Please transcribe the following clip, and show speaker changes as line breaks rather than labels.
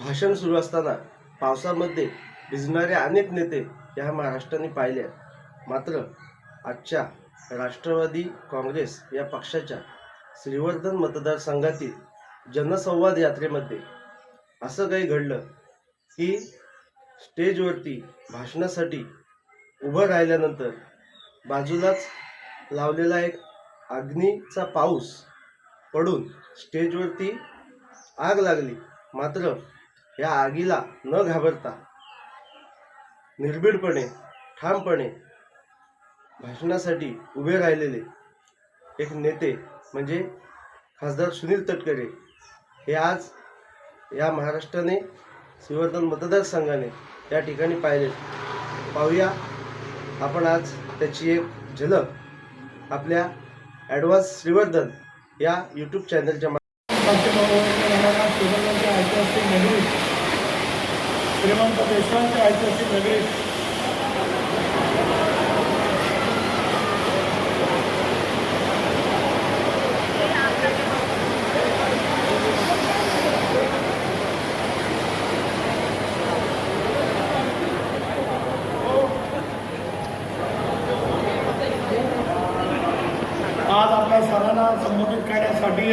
भाषण सुरू असताना पावसामध्ये भिजणारे अनेक नेते या महाराष्ट्राने पाहिले मात्र आजच्या राष्ट्रवादी काँग्रेस या पक्षाच्या श्रीवर्धन मतदारसंघातील जनसंवाद यात्रेमध्ये असं काही घडलं की स्टेजवरती भाषणासाठी उभं राहिल्यानंतर बाजूलाच लावलेला एक अग्नीचा पाऊस पडून स्टेजवरती आग लागली. मात्र या आगीला न घाबरता निर्भीडपणे ठामपणे भाषणासाठी उभे राहिलेले एक नेते म्हणजे खासदार सुनील तटकरे हे आज या महाराष्ट्राने श्रीवर्धन मतदारसंघाने या ठिकाणी पाहिले पाहूया आपण आज त्याची एक झलक आपल्या ॲडव्हान्स श्रीवर्धन या यूट्यूब चॅनलच्या
ऐतिहासिक श्रीमंत देशपांच्या ऐतिहासिक नगरी। आज आपल्या सणाला संबोधित करण्यासाठी